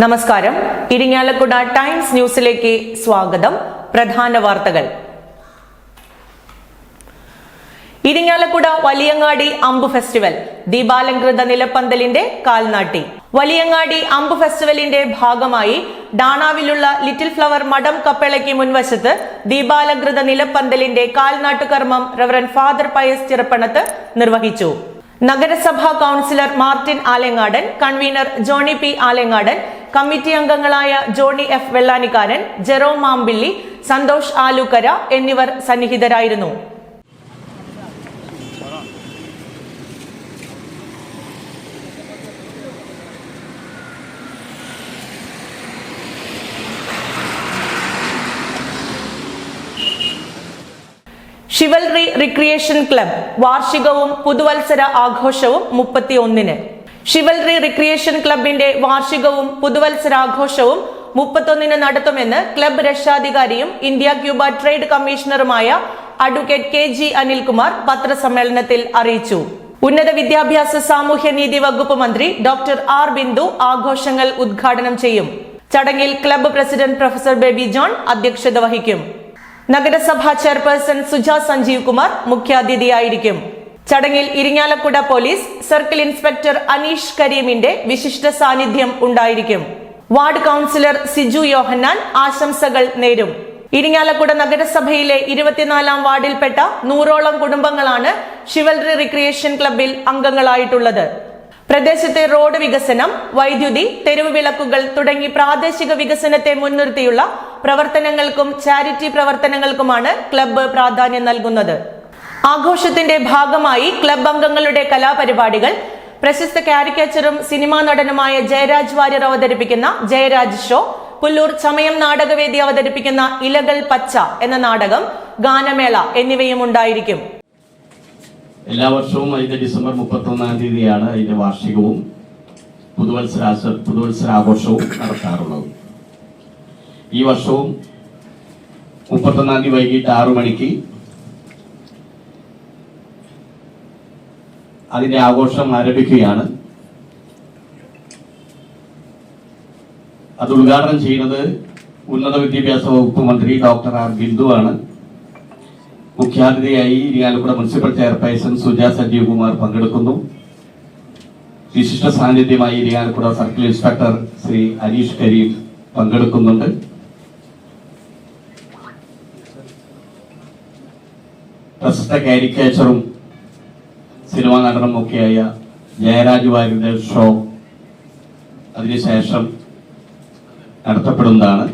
നമസ്കാരം. ഇരിങ്ങാലക്കുട ടൈംസ് ന്യൂസിലേക്ക് സ്വാഗതം. പ്രധാന വാർത്തകൾ. ഇരിങ്ങാലക്കുട വലിയങ്ങാടി അമ്പ് ഫെസ്റ്റിവൽ ദീപാലങ്കൃത നിലപ്പന്തലിന്റെ കാൽനാട്ടി. വലിയങ്ങാടി അമ്പ് ഫെസ്റ്റിവലിന്റെ ഭാഗമായി ഡാണാവിലുള്ള ലിറ്റിൽ ഫ്ലവർ മഠം കപ്പേളയ്ക്ക് മുൻവശത്ത് ദീപാലങ്കൃത നിലപ്പന്തലിന്റെ കാൽനാട്ടുകർമ്മം റവറൻ ഫാദർ പയസ് ചിറപ്പണത്ത് നിർവഹിച്ചു. നഗരസഭാ councillor Martin Alangadan convener Johnny P Alangadan committee അംഗങ്ങളായ Johnny F Vellanikkaran Jerome Mampilly Santhosh Alukkara എന്നിവർ സന്നിഹിതരായിരുന്നു. ഷിവൽറി റിക്രിയേഷൻ ക്ലബ് വാർഷികവും പുതുവത്സര ആഘോഷവും മുപ്പത്തിയൊന്നിന്. ഷിവൽറി റിക്രിയേഷൻ ക്ലബിന്റെ വാർഷികവും പുതുവത്സരാഘോഷവും മുപ്പത്തൊന്നിന് നടത്തുമെന്ന് ക്ലബ് രക്ഷാധികാരിയും ഇന്ത്യ ക്യൂബ ട്രേഡ് കമ്മീഷണറുമായ അഡ്വക്കേറ്റ് കെ ജി അനിൽകുമാർ പത്രസമ്മേളനത്തിൽ അറിയിച്ചു. ഉന്നത വിദ്യാഭ്യാസ സാമൂഹ്യനീതി വകുപ്പ് മന്ത്രി ഡോക്ടർ ആർ ബിന്ദു ആഘോഷങ്ങൾ ഉദ്ഘാടനം ചെയ്യും. ചടങ്ങിൽ club president professor Baby John അധ്യക്ഷത വഹിക്കും. നഗരസഭാ ചെയർപേഴ്സൺ സുജ സഞ്ജീവ് കുമാർ മുഖ്യാതിഥിയായിരിക്കും. ചടങ്ങിൽ Irinjalakuda police circle inspector Aneesh കരീമിന്റെ വിശിഷ്ട സാന്നിധ്യം ഉണ്ടായിരിക്കും. വാർഡ് കൗൺസിലർ സിജു യോഹന്നാൻ ആശംസകൾ നേരും. ഇരിങ്ങാലക്കുട നഗരസഭയിലെ ഇരുപത്തിനാലാം വാർഡിൽപ്പെട്ട നൂറോളം കുടുംബങ്ങളാണ് ഷിവൽറി റിക്രിയേഷൻ ക്ലബിൽ അംഗങ്ങളായിട്ടുള്ളത്. പ്രദേശത്തെ റോഡ് വികസനം വൈദ്യുതി തെരുവ് വിളക്കുകൾ തുടങ്ങി പ്രാദേശിക വികസനത്തെ മുൻനിർത്തിയുള്ള പ്രവർത്തനങ്ങൾക്കും ചാരിറ്റി പ്രവർത്തനങ്ങൾക്കുമാണ് ക്ലബ്ബ് പ്രാധാന്യം നൽകുന്നത്. ആഘോഷത്തിന്റെ ഭാഗമായി ക്ലബ് അംഗങ്ങളുടെ കലാപരിപാടികൾ പ്രശസ്ത കാരിക്കേച്ചറും സിനിമാ നടനുമായ ജയരാജ് വാര്യർ അവതരിപ്പിക്കുന്ന ജയരാജ് ഷോ പുല്ലൂർ ചമയം നാടകവേദി അവതരിപ്പിക്കുന്ന ഇലകൾ പച്ച എന്ന നാടകം ഗാനമേള എന്നിവയും ഉണ്ടായിരിക്കും. എല്ലാ വർഷവും അതിന്റെ ഡിസംബർ മുപ്പത്തി ഒന്നാം തീയതിയാണ് അതിന്റെ വാർഷികവും പുതുവത്സരാശ പുതുവത്സരാഘോഷവും നടത്താറുള്ളത് ഈ വർഷവും മുപ്പത്തൊന്നാം തീയതി വൈകിട്ട് ആറു മണിക്ക് അതിന്റെ ആഘോഷം ആരംഭിക്കുകയാണ്. അത് ഉദ്ഘാടനം ചെയ്യുന്നത് ഉന്നത വിദ്യാഭ്യാസ വകുപ്പ് മന്ത്രി ഡോക്ടർ ആർ ബിന്ദു ആണ്. മുഖ്യാതിഥിയായി ഇരിങ്ങാലക്കുട മുനിസിപ്പൽ ചെയർപേഴ്സൺ സുജ സജീവ് കുമാർ പങ്കെടുക്കുന്നു. വിശിഷ്ട സാന്നിധ്യമായി ഇരിങ്ങാലക്കുട സർക്കിൾ ഇൻസ്പെക്ടർ ശ്രീ അനീഷ് കരീം പങ്കെടുക്കുന്നുണ്ട്. പ്രശസ്ത കാരിക്കേച്ചറും സിനിമാ നടനും ഒക്കെയായ ജയരാജ് വാര്യരുടെ ഷോ അതിനുശേഷം നടത്തപ്പെടുന്നതാണ്.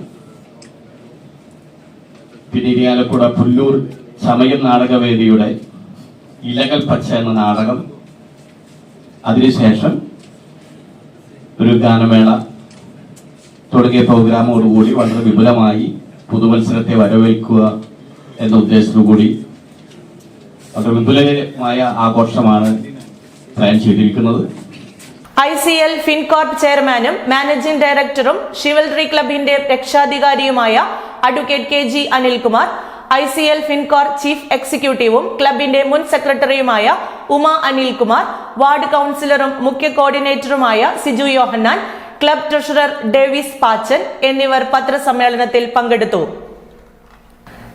പിന്നെ ഇരിയാലക്കുട പുല്ലൂർ സമയം നാടകവേദിയുടെ ഇലകൾ പച്ച എന്ന നാടകം അതിനുശേഷം ഒരു ഗാനമേള തുടങ്ങിയ പ്രോഗ്രാമോടുകൂടി വളരെ വിപുലമായി പുതുമത്സരത്തെ വരവേൽക്കുക എന്ന ഉദ്ദേശത്തോടുകൂടി വളരെ വിപുലമായ ആഘോഷമാണ് പ്ലാൻ ചെയ്തിരിക്കുന്നത്. ഐ സി എൽ ഫിൻകോർപ്പ് ചെയർമാനും മാനേജിംഗ് ഡയറക്ടറും ഷിവൽറി ക്ലബിന്റെ രക്ഷാധികാരിയുമായ advocate K G Anilkumar I C L Fincorp chief എക്സിക്യൂട്ടീവും ക്ലബിന്റെ മുൻ സെക്രട്ടറിയുമായ ഉമ അനിൽകുമാർ വാർഡ് കൌൺസിലറും മുഖ്യ കോർഡിനേറ്ററുമായ Siju Yohannan club treasurer Davis Pachan എന്നിവർ പത്രസമ്മേളനത്തിൽ പങ്കെടുത്തു.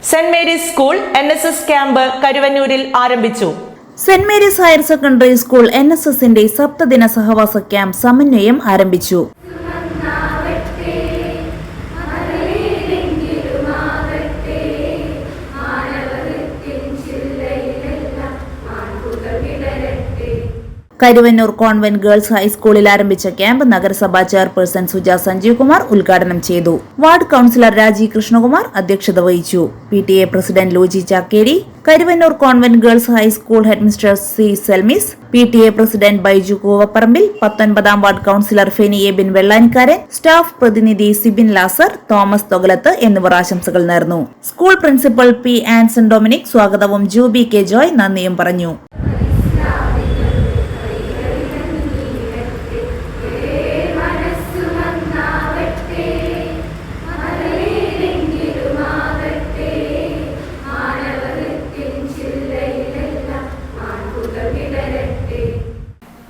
Saint Mary's school N S S camp കരുവന്നൂരിൽ ആരംഭിച്ചു. Saint Mary's higher secondary school N S എസിന്റെ സപ്തദിന സഹവാസ ക്യാമ്പ് സമന്വയം ആരംഭിച്ചു. കരുവന്നൂർ കോൺവെന്റ് ഗേൾസ് ഹൈസ്കൂളിൽ ആരംഭിച്ച ക്യാമ്പ് നഗരസഭാ ചെയർപേഴ്സൺ സുജ സഞ്ജീവ് കുമാർ ഉദ്ഘാടനം ചെയ്തു. വാർഡ് കൌൺസിലർ രാജീവ് കൃഷ്ണകുമാർ അധ്യക്ഷത വഹിച്ചു. P T A president Luji Chakkeri Karuvannur convent girls high school headmistress C Selmis P T A president Baiju Koovapparambil പത്തൊൻപതാം ward councillor Feni Ebin Vellanikkaran staff പ്രതിനിധി Sibin Lazar Thomas Thogalath എന്നിവർ ആശംസകൾ നേർന്നു. School principal P Anson Dominic സ്വാഗതവും Jubi K Joy നന്ദിയും പറഞ്ഞു.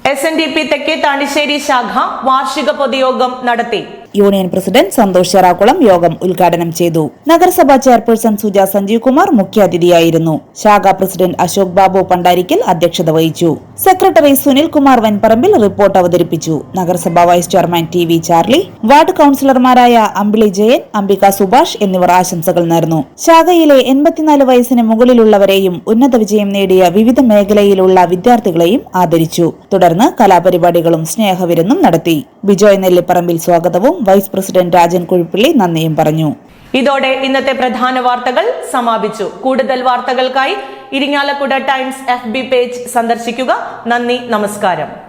S N D P തെക്കേ താണ്ടിശ്ശേരി ശാഖ വാർഷിക പൊതുയോഗം നടത്തി. യൂണിയൻ പ്രസിഡന്റ് സന്തോഷ് ചെറാക്കുളം യോഗം ഉദ്ഘാടനം ചെയ്തു. നഗരസഭാ ചെയർപേഴ്സൺ സുജ സഞ്ജീവ് കുമാർ മുഖ്യാതിഥിയായിരുന്നു. ശാഖാ പ്രസിഡന്റ് അശോക് ബാബു പണ്ടാരിക്കൽ അധ്യക്ഷത വഹിച്ചു. സെക്രട്ടറി സുനിൽ കുമാർ വൻപറമ്പിൽ റിപ്പോർട്ട് അവതരിപ്പിച്ചു. നഗരസഭാ vice chairman T V Charlie ward കൌൺസിലർമാരായ Ambili Jayan Ambika Subhash എന്നിവർ ആശംസകൾ നേർന്നു. ശാഖയിലെ എൺപത്തിനാല് വയസ്സിന് മുകളിലുള്ളവരെയും ഉന്നത വിജയം നേടിയ വിവിധ മേഖലയിലുള്ള വിദ്യാർത്ഥികളെയും ആദരിച്ചു. തുടർന്ന് കലാപരിപാടികളും സ്നേഹവിരുന്നും നടത്തി. ബിജോയ് നെല്ലിപ്പറമ്പിൽ സ്വാഗതവും വൈസ് പ്രസിഡന്റ് രാജൻ കുഴിപ്പള്ളി നന്ദിയും പറഞ്ഞു. ഇതോടെ ഇന്നത്തെ പ്രധാന വാർത്തകൾ സമാപിച്ചു. കൂടുതൽ വാർത്തകൾക്കായി ഇരിങ്ങാലക്കുട ടൈംസ് എഫ് പേജ് സന്ദർശിക്കുക. നന്ദി നമസ്കാരം.